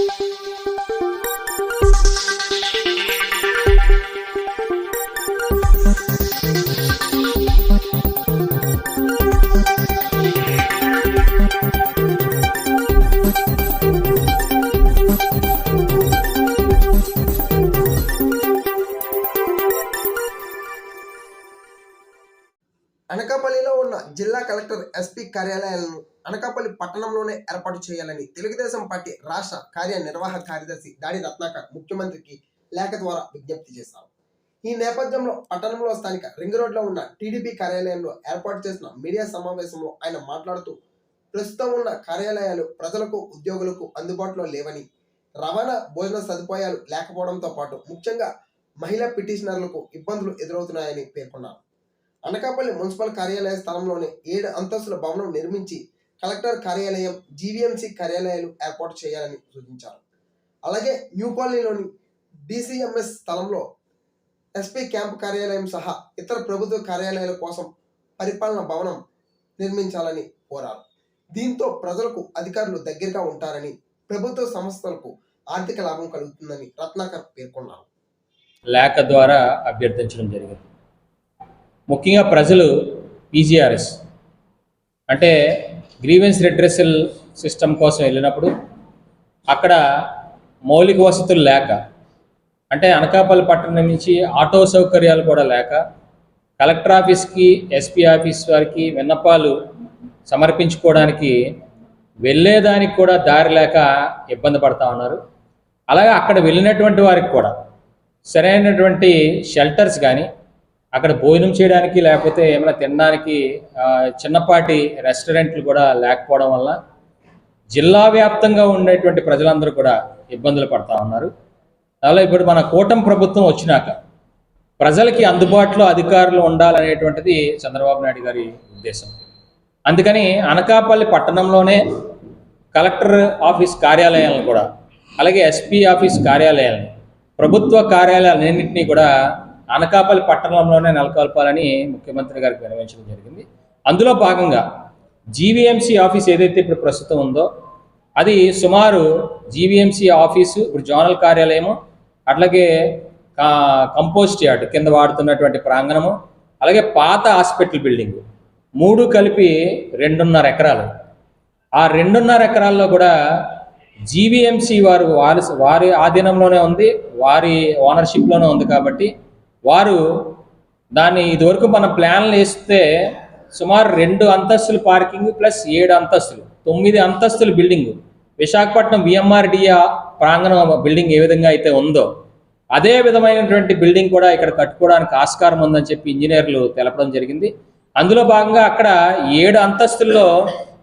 Música కార్యాలయాలను Anakapalli పట్టణంలోనే ఏర్పాటు చేయాలని Telugu Desam party రాష్ట్ర కార్యనిర్వాహక కార్యదర్శి దాడి రత్నాకర్ ముఖ్యమంత్రికి లేఖ ద్వారా విజ్ఞప్తి చేశారు. ఈ నేపథ్యంలో పట్టణంలో స్థానిక రింగ్ రోడ్లో ఉన్న టీడీపీ కార్యాలయంలో ఏర్పాటు చేసిన మీడియా సమావేశంలో ఆయన మాట్లాడుతూ ప్రస్తుతం ఉన్న కార్యాలయాలు ప్రజలకు ఉద్యోగులకు అందుబాటులో లేవని రవాణా భోజన సదుపాయాలు లేకపోవడంతో పాటు ముఖ్యంగా మహిళా పిటిషనర్లకు ఇబ్బందులు ఎదురవుతున్నాయని పేర్కొన్నారు. అనకాపల్లి మున్సిపల్ కార్యాలయ స్థలంలోనే ఏడు అంతస్తుల భవనం నిర్మించి కలెక్టర్ కార్యాలయం జీవీఎంసీ కార్యాలయాలు ఏర్పాటు చేయాలని సూచించారు. అలాగే న్యూ కాలనీలోని డిసిఎంఎస్ స్థలంలో ఎస్పీ క్యాంప్ కార్యాలయం సహా ఇతర ప్రభుత్వ కార్యాలయాల కోసం పరిపాలన భవనం నిర్మించాలని కోరారు. దీంతో ప్రజలకు అధికారులు దగ్గరగా ఉంటారని ప్రభుత్వ సంస్థలకు ఆర్థిక లాభం కలుగుతుందని రత్నాకర్ పేర్కొన్నారు. లేఖ ద్వారా అభ్యర్థించడం జరిగింది. ముఖ్యంగా ప్రజలు పీజీఆర్ఎస్. అంటే గ్రీవెన్స్ రిడ్రెసల్ సిస్టమ్ కోసం వెళ్ళినప్పుడు అక్కడ మౌలిక వసతులు లేక అంటే అనకాపల్లి పట్టణం నుంచి ఆటో సౌకర్యాలు కూడా లేక కలెక్టర్ ఆఫీస్కి ఎస్పీ ఆఫీస్ వారికి విన్నపాలు సమర్పించుకోవడానికి వెళ్ళేదానికి కూడా దారి లేక ఇబ్బంది పడతా ఉన్నారు. అలాగే అక్కడ వెళ్ళినటువంటి వారికి కూడా సరైనటువంటి షెల్టర్స్ కానీ అక్కడ భోజనం చేయడానికి లేకపోతే ఏమైనా తినడానికి చిన్నపాటి రెస్టారెంట్లు కూడా లేకపోవడం వల్ల జిల్లా వ్యాప్తంగా ఉండేటువంటి ప్రజలందరూ కూడా ఇబ్బందులు పడతా ఉన్నారు. అలా ఇప్పుడు మన కూటమి ప్రభుత్వం వచ్చినాక ప్రజలకి అందుబాటులో అధికారులు ఉండాలనేటువంటిది చంద్రబాబు నాయుడు గారి ఉద్దేశం. అందుకని అనకాపల్లి పట్టణంలోనే కలెక్టర్ ఆఫీస్ కార్యాలయాలను కూడా అలాగే ఎస్పీ ఆఫీస్ కార్యాలయాలను ప్రభుత్వ కార్యాలయాలన్నింటినీ కూడా అనకాపల్లి పట్టణంలోనే నెలకొల్పాలని ముఖ్యమంత్రి గారికి వినవించడం జరిగింది. అందులో భాగంగా జీవీఎంసీ ఆఫీస్ ఏదైతే ఇప్పుడు ప్రస్తుతం ఉందో అది సుమారు జీవీఎంసీ ఆఫీసు ఇప్పుడు జోనల్ కార్యాలయము అట్లాగే కా- కంపోస్ట్ యార్డ్ కింద వాడుతున్నటువంటి ప్రాంగణము అలాగే పాత హాస్పిటల్ బిల్డింగ్ మూడు కలిపి రెండున్నర ఎకరాలు. ఆ రెండున్నర ఎకరాల్లో కూడా జీవీఎంసీ వారు వారి వారి ఆధీనంలోనే ఉంది వారి ఓనర్షిప్లోనే ఉంది కాబట్టి వారు దాన్ని ఇదివరకు మన ప్లాన్లు వేస్తే సుమారు రెండు అంతస్తుల పార్కింగ్ ప్లస్ ఏడు అంతస్తులు తొమ్మిది అంతస్తుల బిల్డింగ్. విశాఖపట్నం విఎంఆర్డిఏ ప్రాంగణం బిల్డింగ్ ఏ విధంగా అయితే ఉందో అదే విధమైనటువంటి బిల్డింగ్ కూడా ఇక్కడ కట్టుకోవడానికి ఆస్కారం ఉందని చెప్పి ఇంజనీర్లు తెలపడం జరిగింది. అందులో భాగంగా అక్కడ ఏడు అంతస్తుల్లో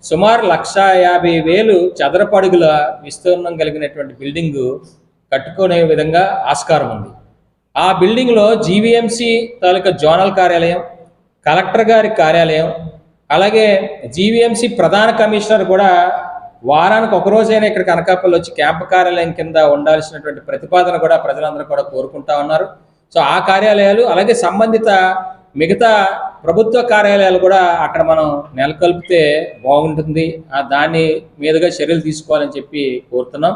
సుమారు లక్ష యాభై వేలు చదరపడుగుల విస్తీర్ణం కలిగినటువంటి బిల్డింగ్ కట్టుకునే విధంగా ఆస్కారం ఉంది. ఆ బిల్డింగ్లో జీవీఎంసీ తాలూకా జోనల్ కార్యాలయం కలెక్టర్ గారి కార్యాలయం అలాగే జీవీఎంసీ ప్రధాన కమిషనర్ కూడా వారానికి ఒక ఇక్కడ కనకాపల్లి వచ్చి క్యాంప్ కార్యాలయం కింద ఉండాల్సినటువంటి ప్రతిపాదన కూడా ప్రజలందరూ కూడా కోరుకుంటా ఉన్నారు. సో ఆ కార్యాలయాలు అలాగే సంబంధిత మిగతా ప్రభుత్వ కార్యాలయాలు కూడా అక్కడ మనం నెలకొల్పితే బాగుంటుంది. ఆ దాని మీదుగా చర్యలు తీసుకోవాలని చెప్పి కోరుతున్నాం.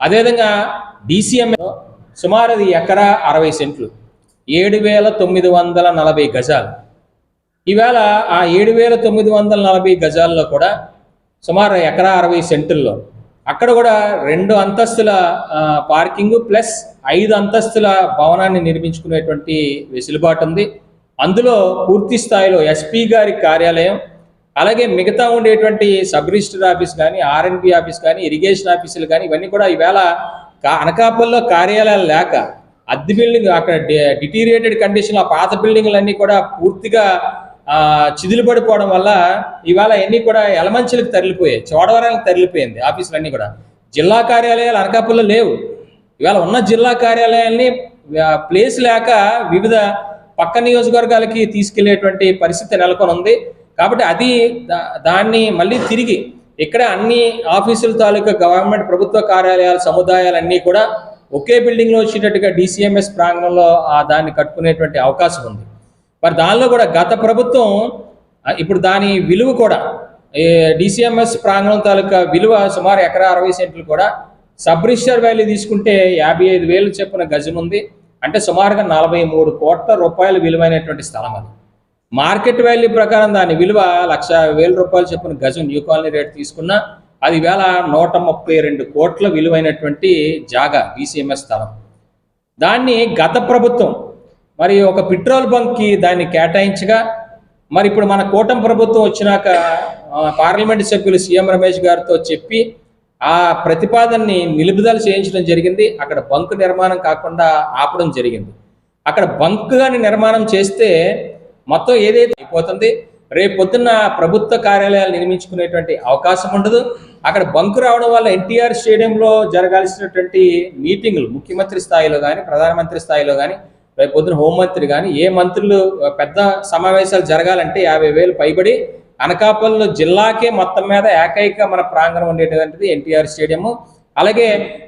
అదేవిధంగా డీసీఎం సుమారు అది ఎకరా అరవై సెంట్లు. ఏడు వేల తొమ్మిది వందల నలభై గజాలు. ఈవేళ ఆ ఏడు వేల తొమ్మిది వందల నలభై గజాల్లో కూడా సుమారు ఎకరా అరవై సెంటుల్లో. అక్కడ కూడా రెండు అంతస్తుల పార్కింగ్ ప్లస్ ఐదు అంతస్తుల భవనాన్ని నిర్మించుకునేటువంటి వెసులుబాటు ఉంది. అందులో పూర్తి స్థాయిలో ఎస్పీ గారి కార్యాలయం అలాగే మిగతా ఉండేటువంటి సబ్ రిజిస్టర్ ఆఫీస్ కానీ ఆర్ఎన్బి ఆఫీస్ కానీ ఇరిగేషన్ ఆఫీసులు కానీ ఇవన్నీ కూడా ఈవేళ కా- అనకాపల్లిలో కార్యాలయాలు లేక అద్దె బిల్డింగ్ అక్కడ డిటీరియేటెడ్ కండిషన్లో పాత బిల్డింగ్లన్నీ కూడా పూర్తిగా ఆ, చిదిలు పడిపోవడం వల్ల ఇవాళ అన్నీ కూడా ఎలమంచులకు తరలిపోయాయి చోడవరాలకు తరలిపోయింది ఆఫీసులన్నీ కూడా. జిల్లా కార్యాలయాలు అనకాపల్లిలో లేవు. ఇవాళ ఉన్న జిల్లా కార్యాలయాల్ని ప్లేస్ లేక వివిధ పక్క నియోజకవర్గాలకి తీసుకెళ్ళేటువంటి పరిస్థితి నెలకొని ఉంది కాబట్టి అది దా- దాన్ని మళ్ళీ తిరిగి ఇక్కడ అన్ని ఆఫీసుల తాలూకా గవర్నమెంట్ ప్రభుత్వ కార్యాలయాలు సముదాయాలన్నీ కూడా ఒకే బిల్డింగ్లో వచ్చేటట్టుగా డిసిఎంఎస్ ప్రాంగణంలో ఆ దాన్ని కట్టుకునేటువంటి అవకాశం ఉంది. మరి దానిలో కూడా గత ప్రభుత్వం ఇప్పుడు దాని విలువ కూడా డిసిఎంఎస్ ప్రాంగణం తాలూకా విలువ సుమారు ఎకరా అరవై సెంట్లు కూడా సబ్ రిజిస్టర్ వాల్యూ తీసుకుంటే యాభై ఐదు వేలు చెప్పున గజం ఉంది. అంటే సుమారుగా నలభై మూడు కోట్ల రూపాయల విలువైనటువంటి స్థలం అది. మార్కెట్ వాల్యూ ప్రకారం దాని విలువ లక్ష వేల రూపాయలు చెప్పిన గజం న్యూ కాలనీ రేట్ తీసుకున్నా అది వేల నూట ముప్పై రెండు కోట్ల విలువైనటువంటి జాగా బీసీఎంఎస్ స్థలం. దాన్ని గత ప్రభుత్వం మరి ఒక పెట్రోల్ బంక్కి దాన్ని కేటాయించగా మరి ఇప్పుడు మన కూటమి ప్రభుత్వం వచ్చినాక పార్లమెంటు పార్లమెంట్ సభ్యులు సీఎం రమేష్ గారితో చెప్పి ఆ ప్రతిపాదనని నిలుపుదల చేయించడం జరిగింది. అక్కడ బంక్ నిర్మాణం కాకుండా ఆపడం జరిగింది. అక్కడ బంక్ కానీ నిర్మాణం చేస్తే మొత్తం ఏదైతే అయిపోతుంది రేపు పొద్దున్న ప్రభుత్వ కార్యాలయాలు నిర్మించుకునేటువంటి అవకాశం ఉండదు. అక్కడ బంకు రావడం వల్ల ఎన్టీఆర్ స్టేడియంలో జరగాల్సినటువంటి మీటింగులు ముఖ్యమంత్రి స్థాయిలో కానీ ప్రధానమంత్రి స్థాయిలో కానీ రేపు పొద్దున హోంమంత్రి కానీ ఏ మంత్రులు పెద్ద సమావేశాలు జరగాలంటే యాభై వేలు పైబడి అనకాపల్లిలో జిల్లాకే మొత్తం మీద ఏకైక మన ప్రాంగణం ఉండేటువంటిది ఎన్టీఆర్ స్టేడియము. అలాగే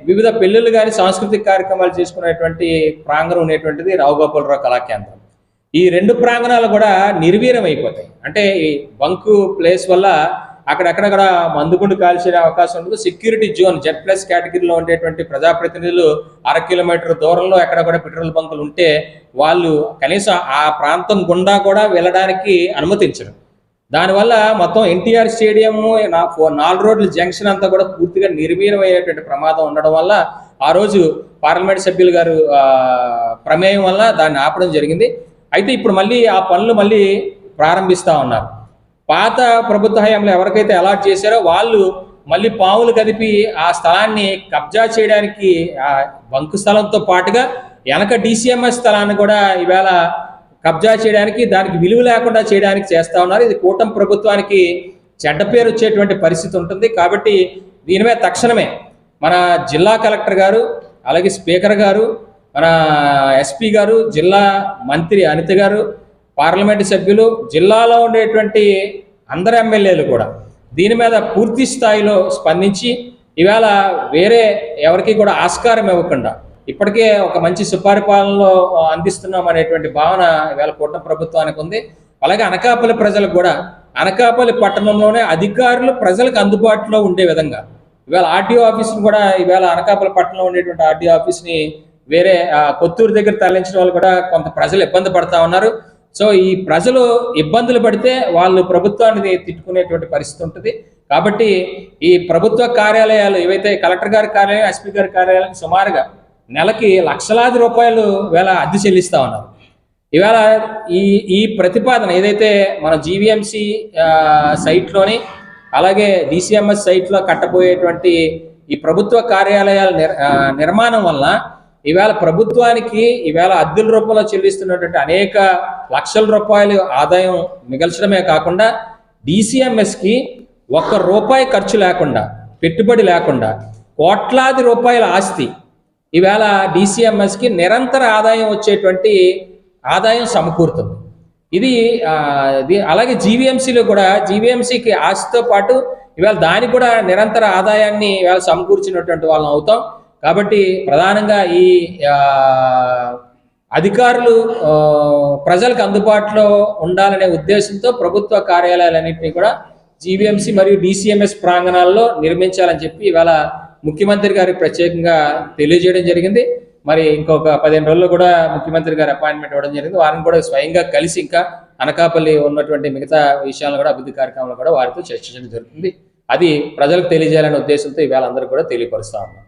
వివిధ పెళ్ళిళ్ళు కానీ సాంస్కృతిక కార్యక్రమాలు చేసుకునేటువంటి ప్రాంగణం ఉండేటువంటిది రావుగోపాలరావు కళా కేంద్రం ఈ రెండు ప్రాంగణాలు కూడా నిర్వీర్యం అయిపోతాయి అంటే ఈ బంకు ప్లేస్ వల్ల అక్కడక్కడక్కడ మందుగుండు కాల్చే అవకాశం ఉండదు సెక్యూరిటీ జోన్ జెడ్ ప్లస్ కేటగిరీలో ఉండేటువంటి ప్రజాప్రతినిధులు అర కిలోమీటర్ దూరంలో ఎక్కడ కూడా పెట్రోల్ బంకులు ఉంటే వాళ్ళు కనీసం ఆ ప్రాంతం గుండా కూడా వెళ్ళడానికి అనుమతించరు. దానివల్ల మొత్తం ఎన్టీఆర్ స్టేడియము నాలుగు రోడ్ల జంక్షన్ అంతా కూడా పూర్తిగా నిర్వీర్యమయ్యేటువంటి ప్రమాదం ఉండడం వల్ల ఆ రోజు పార్లమెంట్ సభ్యులు గారు ప్రమేయం వల్ల దాన్ని ఆపడం జరిగింది. అయితే ఇప్పుడు మళ్ళీ ఆ పనులు మళ్ళీ ప్రారంభిస్తూ ఉన్నారు. పాత ప్రభుత్వ హయాంలో ఎవరికైతే అలాట్ చేశారో వాళ్ళు మళ్ళీ పావులు కదిపి ఆ స్థలాన్ని కబ్జా చేయడానికి ఆ బంకు స్థలంతో పాటుగా వెనక డిసిఎంఎస్ స్థలాన్ని కూడా ఈవేళ కబ్జా చేయడానికి దానికి విలువ లేకుండా చేయడానికి చేస్తూ ఉన్నారు. ఇది కూటమి ప్రభుత్వానికి చెడ్డ పేరు వచ్చేటువంటి పరిస్థితి ఉంటుంది. కాబట్టి దీని తక్షణమే మన జిల్లా కలెక్టర్ గారు అలాగే స్పీకర్ గారు మన ఎస్పీ గారు జిల్లా మంత్రి అనిత గారు పార్లమెంటు సభ్యులు జిల్లాలో ఉండేటువంటి అందరు ఎమ్మెల్యేలు కూడా దీని మీద పూర్తి స్థాయిలో స్పందించి ఇవాళ వేరే ఎవరికి కూడా ఆస్కారం ఇవ్వకుండా ఇప్పటికే ఒక మంచి సుపరిపాలనలో అందిస్తున్నాం అనేటువంటి భావన ఇవాళ కూటమి ప్రభుత్వానికి ఉంది. అలాగే అనకాపల్లి ప్రజలకు కూడా అనకాపల్లి పట్టణంలోనే అధికారులు ప్రజలకు అందుబాటులో ఉండే విధంగా ఇవాళ ఆర్టీఓ ఆఫీస్ని కూడా ఇవాళ అనకాపల్లి పట్టణంలో ఉండేటువంటి ఆర్టీఓ ఆఫీస్ని వేరే కొత్తూరు దగ్గర తరలించడం వాళ్ళు కూడా కొంత ప్రజలు ఇబ్బంది పడతా ఉన్నారు. సో ఈ ప్రజలు ఇబ్బందులు పడితే వాళ్ళు ప్రభుత్వాన్ని తిట్టుకునేటువంటి పరిస్థితి ఉంటుంది. కాబట్టి ఈ ప్రభుత్వ కార్యాలయాలు ఏవైతే కలెక్టర్ గారి కార్యాలయం ఎస్పీ గారి కార్యాలయం సుమారుగా నెలకి లక్షలాది రూపాయలు వేళ అద్దె చెల్లిస్తూ ఉన్నారు. ఇవాళ ఈ ఈ ప్రతిపాదన ఏదైతే మన జీవీఎంసీ సైట్లోని అలాగే డిసిఎంఎస్ సైట్లో కట్టబోయేటువంటి ఈ ప్రభుత్వ కార్యాలయాల నిర్ నిర్మాణం వల్ల ఈవేళ ప్రభుత్వానికి ఈవేళ అద్దెల రూపంలో చెల్లిస్తున్నటువంటి అనేక లక్షల రూపాయలు ఆదాయం మిగల్చడమే కాకుండా డిసిఎంఎస్కి ఒక్క రూపాయి ఖర్చు లేకుండా పెట్టుబడి లేకుండా కోట్లాది రూపాయల ఆస్తి ఈవేళ డిసిఎంఎస్కి నిరంతర ఆదాయం వచ్చేటువంటి ఆదాయం సమకూరుతుంది. ఇది అలాగే జీవీఎంసీలో కూడా జీవీఎంసీకి ఆస్తితో పాటు ఇవాళ దానికి కూడా నిరంతర ఆదాయాన్ని ఇవాళ సమకూర్చినటువంటి వాళ్ళం అవుతాం. కాబట్టి ప్రధానంగా ఈ అధికారులు ప్రజలకు అందుబాటులో ఉండాలనే ఉద్దేశంతో ప్రభుత్వ కార్యాలయాలన్నింటినీ కూడా జీవీఎంసీ మరియు డిసిఎంఎస్ ప్రాంగణాల్లో నిర్మించాలని చెప్పి ఇవాళ ముఖ్యమంత్రి గారికి ప్రత్యేకంగా తెలియజేయడం జరిగింది. మరి ఇంకొక పదిహేను రోజుల్లో కూడా ముఖ్యమంత్రి గారి అపాయింట్మెంట్ ఇవ్వడం జరిగింది. వారిని కూడా స్వయంగా కలిసి ఇంకా అనకాపల్లి ఉన్నటువంటి మిగతా విషయాలను కూడా అభివృద్ధి కార్యక్రమాలు కూడా వారితో చర్చించడం జరుగుతుంది. అది ప్రజలకు తెలియజేయాలనే ఉద్దేశంతో ఇవాళ అందరూ కూడా తెలియపరుస్తా ఉన్నాం